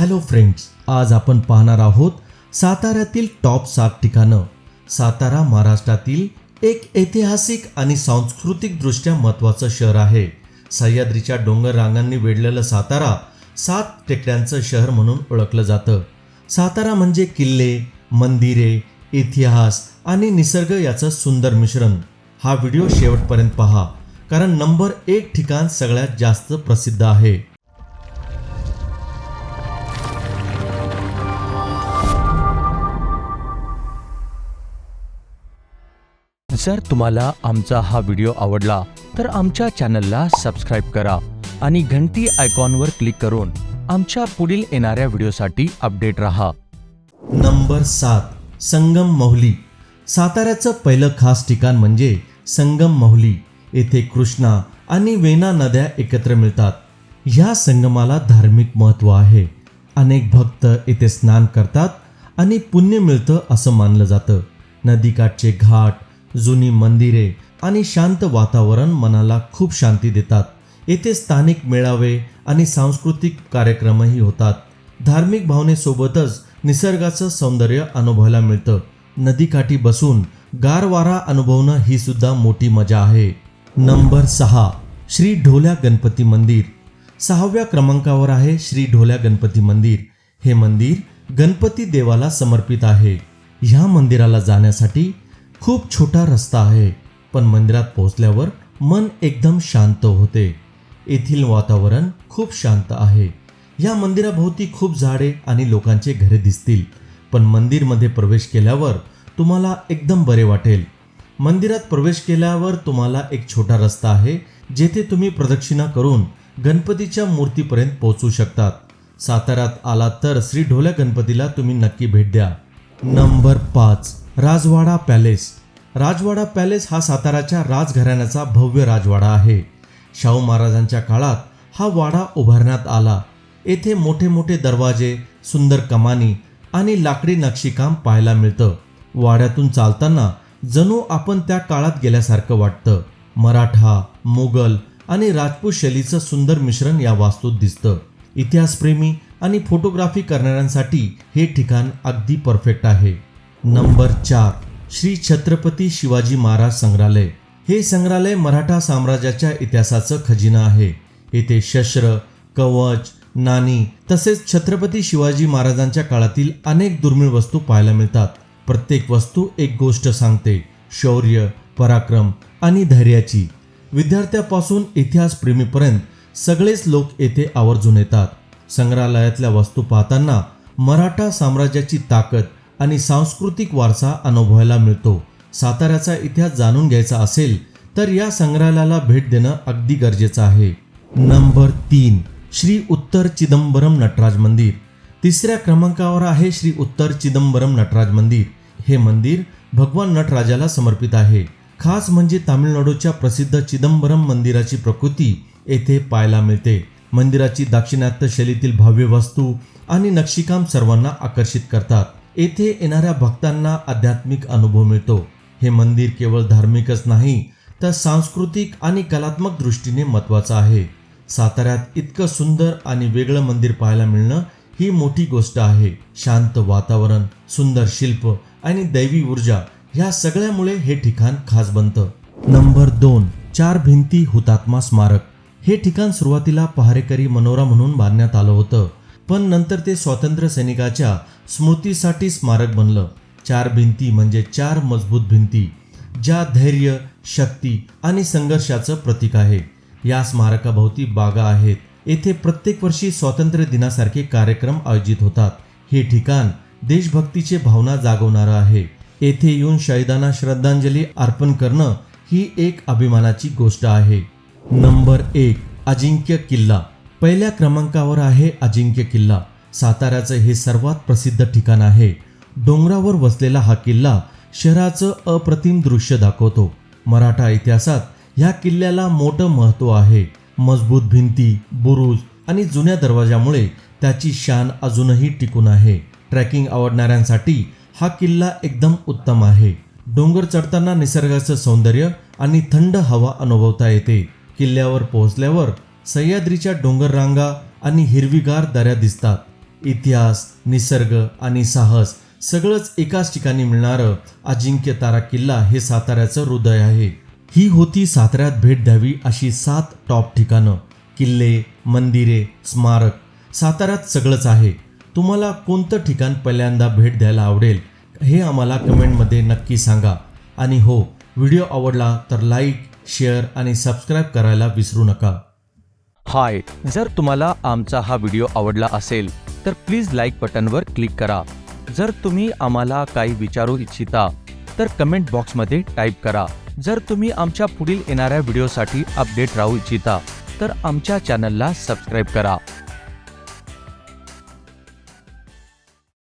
Hello friends आज आपण पाहणार आहोत साताऱ्यातील टॉप सात ठिकाणं. सातारा महाराष्ट्रातील एक ऐतिहासिक आणि सांस्कृतिकदृष्ट्या महत्त्वाचं शहर आहे. सह्याद्रीच्या डोंगर रांगांनी वेढलेलं सातारा सात टेकड्यांचं शहर म्हणून ओळखलं जातं. सातारा म्हणजे किल्ले मंदिरे इतिहास आणि निसर्ग याचं सुंदर मिश्रण. हा व्हिडिओ शेवटपर्यंत पहा कारण नंबर एक ठिकाण सगळ्यात जास्त प्रसिद्ध आहे. जर तुम्हाला आमचा हा व्हिडिओ आवडला तर आमच्या चॅनलला सबस्क्राईब करा आणि घंटी आयकॉनवर क्लिक करून आमच्या पुढील येणाऱ्या व्हिडिओसाठी अपडेट रहा. नंबर सात संगम मौली. साताऱ्याचं पहिलं खास ठिकाण म्हणजे संगम मौली. येथे कृष्णा आणि वेना नद्या एकत्र मिळतात. ह्या संगमाला धार्मिक महत्त्व आहे. अनेक भक्त येथे स्नान करतात आणि पुण्य मिळतं असं मानलं जातं. नदीकाठचे घाट जुनी मंदिरे आणि शांत वातावरण मनाला खूप शांती देतात. येथे स्थानिक मेळावे आणि सांस्कृतिक कार्यक्रमही होतात. धार्मिक भावनेसोबतच निसर्गाचं सौंदर्य अनुभवायला मिळतं. नदीकाठी बसून गार वारा अनुभवणं ही सुद्धा मोठी मजा आहे. नंबर सहा श्री ढोल्या गणपती मंदिर. सहाव्या क्रमांकावर आहे श्री ढोल्या गणपती मंदिर. हे मंदिर गणपती देवाला समर्पित आहे. ह्या मंदिराला जाण्यासाठी खूप छोटा रस्ता आहे पण मंदिरात पोहोचल्यावर मन एकदम शांत होते. येथील वातावरण खूप शांत आहे. या मंदिराभोवती खूप झाडे आणि लोकांचे घरे दिसतील पण मंदिरमध्ये प्रवेश केल्यावर तुम्हाला एकदम बरे वाटेल. मंदिरात प्रवेश केल्यावर तुम्हाला एक छोटा रस्ता आहे जेथे तुम्ही प्रदक्षिणा करून गणपतीच्या मूर्तीपर्यंत पोहोचू शकतात. साताऱ्यात आलात तर श्री ढोल्या गणपतीला तुम्ही नक्की भेट द्या. नंबर पाच. राजवाडा पॅलेस. राजवाडा पॅलेस हा साताराच्या राजघराण्याचा भव्य राजवाडा आहे. शाहू महाराजांच्या काळात हा वाडा उभारण्यात आला. येथे मोठे मोठे दरवाजे सुंदर कमानी आणि लाकडी नक्षीकाम पाहायला मिळतं. वाड्यातून चालताना जणू आपण त्या काळात गेल्यासारखं वाटतं. मराठा मुघल आणि राजपूत शैलीचं सुंदर मिश्रण या वास्तूत दिसतं. इतिहासप्रेमी आणि फोटोग्राफी करणाऱ्यांसाठी हे ठिकाण अगदी परफेक्ट आहे. नंबर चार श्री छत्रपती शिवाजी महाराज संग्रहालय. हे संग्रहालय मराठा साम्राज्याच्या इतिहासाचं खजिना आहे. येथे शस्त्र कवच नाणी तसेच छत्रपती शिवाजी महाराजांच्या काळातील अनेक दुर्मिळ वस्तू पाहायला मिळतात. प्रत्येक वस्तू एक गोष्ट सांगते शौर्य पराक्रम आणि धैर्याची. विद्यार्थ्यापासून इतिहासप्रेमीपर्यंत सगळेच लोक येथे आवर्जून येतात. संग्रहालयातल्या वस्तू पाहताना मराठा साम्राज्याची ताकद आणि सांस्कृतिक वारसा अनुभवायला मिळतो. साताऱ्याचा इतिहास जाणून घ्यायचा असेल तर या संग्रहालयाला भेट देणं अगदी गरजेचं आहे. नंबर तीन श्री उत्तर चिदंबरम नटराज मंदिर. तिसऱ्या क्रमांकावर आहे श्री उत्तर चिदंबरम नटराज मंदिर. हे मंदिर भगवान नटराजाला समर्पित आहे. खास म्हणजे तामिळनाडूच्या प्रसिद्ध चिदंबरम मंदिराची प्रकृती येथे पाहायला मिळते. मंदिराची दाक्षिणात्य शैलीतील भव्य वस्तू आणि नक्षीकाम सर्वांना आकर्षित करतात. येथे येणाऱ्या भक्तांना आध्यात्मिक अनुभव मिळतो. हे मंदिर केवळ धार्मिकच नाही तर सांस्कृतिक आणि कलात्मक दृष्टीने महत्त्वाचं आहे. साताऱ्यात इतकं सुंदर आणि वेगळं मंदिर पाहायला मिळणं ही मोठी गोष्ट आहे. शांत वातावरण सुंदर शिल्प आणि दैवी ऊर्जा ह्या सगळ्यामुळे हे ठिकाण खास बनतं. नंबर दोन चार भिंती हुतात्मा स्मारक. हे ठिकाण सुरुवातीला पहारेकरी मनोरा म्हणून बांधण्यात आलं होतं. पण नंतर ते स्वातंत्र्य सैनिकाच्या स्मृतीसाठी स्मारक बनलं. चार भिंती म्हणजे चार मजबूत भिंती ज्या धैर्य शक्ती आणि संघर्षाचं प्रतीक आहे. या स्मारकाभोवती बागा आहेत. येथे प्रत्येक वर्षी स्वातंत्र्य दिनासारखे कार्यक्रम आयोजित होतात. हे ठिकाण देशभक्तीचे भावना जागवणारं आहे. येथे येऊन शहीदांना श्रद्धांजली अर्पण करणं ही एक अभिमानाची गोष्ट आहे. नंबर एक अजिंक्य किल्ला. पहिल्या क्रमांकावर आहे अजिंक्य किल्ला. साताऱ्याचं हे सर्वात प्रसिद्ध ठिकाण आहे. डोंगरावर वसलेला हा किल्ला शहराचं अप्रतिम दृश्य दाखवतो. मराठा इतिहासात ह्या किल्ल्याला मोठं महत्त्व आहे. मजबूत भिंती बुरुज आणि जुन्या दरवाजामुळे त्याची शान अजूनही टिकून आहे. ट्रॅकिंग आवडणाऱ्यांसाठी हा किल्ला एकदम उत्तम आहे. डोंगर चढताना निसर्गाचं सौंदर्य आणि थंड हवा अनुभवता येते. किल्ल्यावर पोहोचल्यावर सह्याद्रीच्या डोंगररांगा आणि हिरवीगार दऱ्या दिसतात. इतिहास निसर्ग आणि साहस सगळंच एकाच ठिकाणी मिळणारं अजिंक्य तारा किल्ला हे साताऱ्याचं हृदय आहे. ही होती साताऱ्यात भेट द्यावी अशी सात टॉप ठिकाणं. किल्ले मंदिरे स्मारक साताऱ्यात सगळंच आहे. तुम्हाला कोणतं ठिकाण पहिल्यांदा भेट द्यायला आवडेल हे आम्हाला कमेंटमध्ये नक्की सांगा. आणि हो व्हिडिओ आवडला तर लाईक शेअर आणि सबस्क्राईब करायला विसरू नका. हाय. जर तुम्हाला आमचा हा व्हिडिओ आवडला असेल तर प्लीज लाईक बटनवर क्लिक करा. जर तुम्ही आम्हाला काही विचारू इच्छिता तर कमेंट बॉक्समध्ये टाईप करा. जर तुम्ही आमच्या पुढील येणाऱ्या व्हिडिओसाठी अपडेट राहू इच्छिता तर आमच्या चॅनलला सबस्क्राईब करा.